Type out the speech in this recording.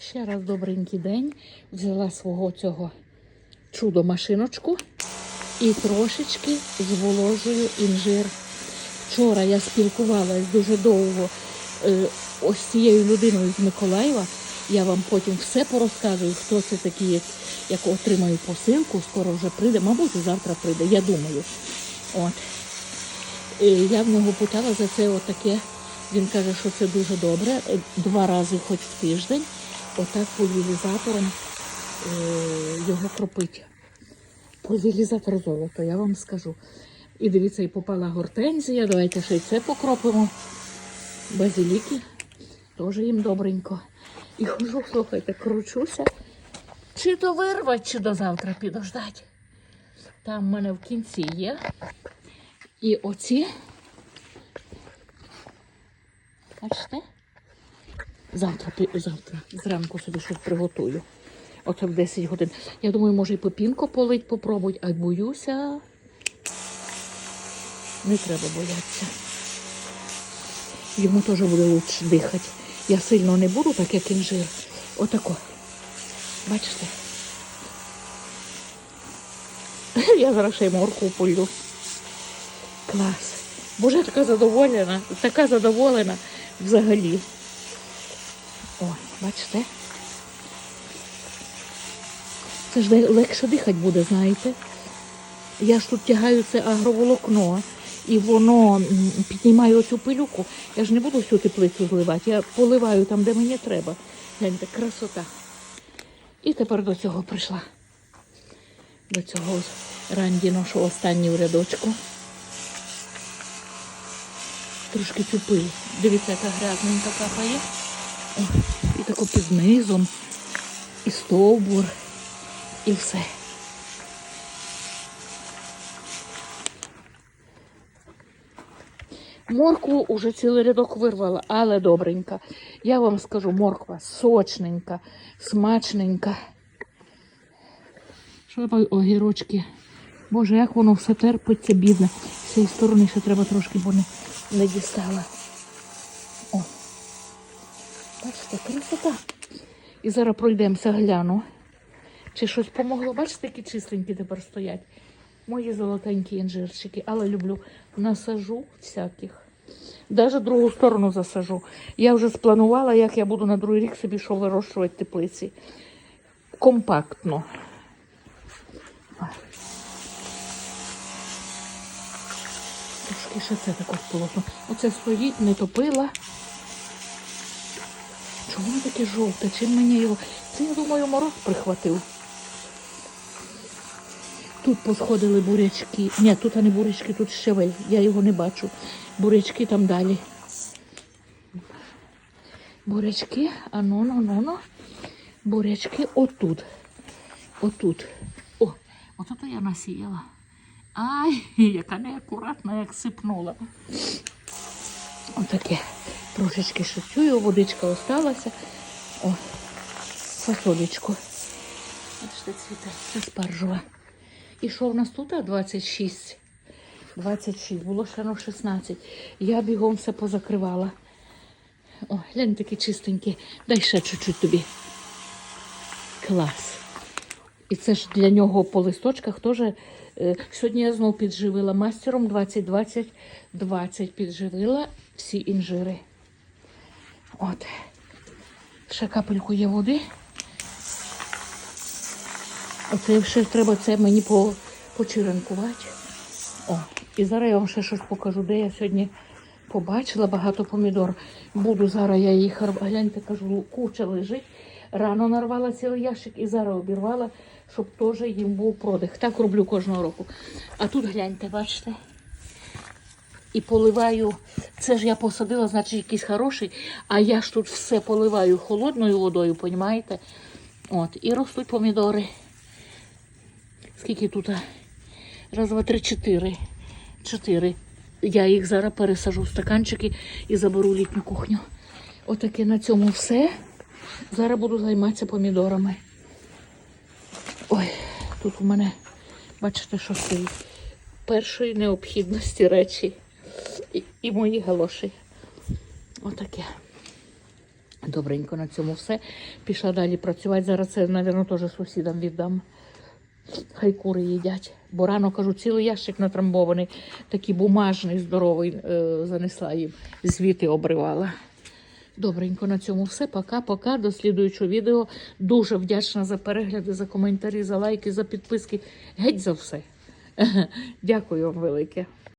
Ще раз добренький день. Взяла свого цього чудо-машиночку і трошечки зволожую інжир. Вчора я спілкувалася дуже довго е, ось цією людиною з Миколаєва. Я вам потім все порозказую, хто це такий, як, отримаю посилку, скоро вже прийде, мабуть, і завтра прийде, я думаю. От. Е, Я в нього питала за це отаке. Він каже, що це дуже добре. е, Два рази хоч в тиждень, отак пульверізатором е, його кропить. Пульверізатор золото, я вам скажу. І дивіться, і попала гортензія. Давайте ще й це покропимо. Базиліки. Теж їм добренько. І хожу, слухайте, кручуся. Чи то вирвать, чи до завтра підождать. Там в мене в кінці є. І оці. Бачите? Завтра, завтра зранку собі щось приготую. Оце в 10 годин. Я думаю, може і попінко полить попробують, а боюся. Не треба боятися. Йому теж буде лучше дихати. Я сильно не буду, так як інжир. Отако. Бачите? Я зараз ще й морку полю. Клас. Боже, така задоволена, така задоволена взагалі. О, бачите? Це ж легше дихати буде, знаєте. Я ж тут тягаю це агроволокно, і воно піднімає оцю пилюку. Я ж не буду всю теплицю зливати, я поливаю там, де мені треба. Гляньте, красота. І тепер до цього прийшла. До цього що останній в рядочку. Трошки цю пиль. Дивіться, яка грязненька капає. І тако під низом, і стовбур, і все. Моркву уже цілий рядок вирвала, але добренька. Я вам скажу, морква сочненька, смачненька. Що огірочки? Боже, як воно все терпиться, бідне. З цієї сторони ще треба трошки, бо не дістала. Бачите, красота. І зараз пройдемося, гляну. Чи щось помогло? Бачите, які численькі тепер стоять. Мої золотенькі інжирчики, але люблю насажу всяких. Навіть другу сторону засажу. Я вже спланувала, як я буду на другий рік собі що вирощувати теплиці. Компактно. Трошки ще це також полотно. Оце стоїть, не топила. Чому таке жовте? Чим мені його? Це, я думаю, мороз прихватив. Тут посходили бурячки. Ні, тут не бурячки, тут щавель. Я його не бачу. Бурячки там далі. Бурячки, а ну, ну, ну, ну. Бурячки отут. Отут. О, отут я насіяла. Ай, яка неакуратна, як сипнула. Отаке. Трошечки шицюю, водичка осталася. О, фасолечку. Бачите, цвіте, це спаржова. І що в нас тут? 26. 26, було ще ну 16. Я бігом все позакривала. О, глянь, такі чистенькі. Дай ще чуть-чуть тобі. Клас. І це ж для нього по листочках теж. е, Сьогодні я знову підживила мастером 20-20 20 підживила всі інжири. От. Ще капельку є води. Оце ще треба це мені по, почеренкувати. О, і зараз я вам ще щось покажу, де я сьогодні побачила багато помідор. Буду зараз я їх гляньте, кажу, куча лежить. Рано нарвала цілий ящик і зараз обірвала, щоб теж їм був продих. Так роблю кожного року. А тут гляньте, бачите? І поливаю. Це ж я посадила, значить, якийсь хороший, а я ж тут все поливаю холодною водою, понімаєте? От, і ростуть помідори. Скільки тут? Раз, два, три, чотири. Чотири. Я їх зараз пересажу в стаканчики і заберу літню кухню. Отаке на цьому все. Зараз буду займатися помідорами. Ой, тут у мене, бачите, що стоїть. Першої необхідності речі. І, мої галоші. Отаке. Добренько на цьому все. Пішла далі працювати. Зараз це, мабуть, теж сусідам віддам. Хай кури їдять. Бо рано кажу, цілий ящик натрамбований, такий бумажний, здоровий, е, занесла їм, звіти обривала. Добренько на цьому все. Пока-пока. До слідуючого відео. Дуже вдячна за перегляди, за коментарі, за лайки, за підписки. Геть за все. Дякую вам велике.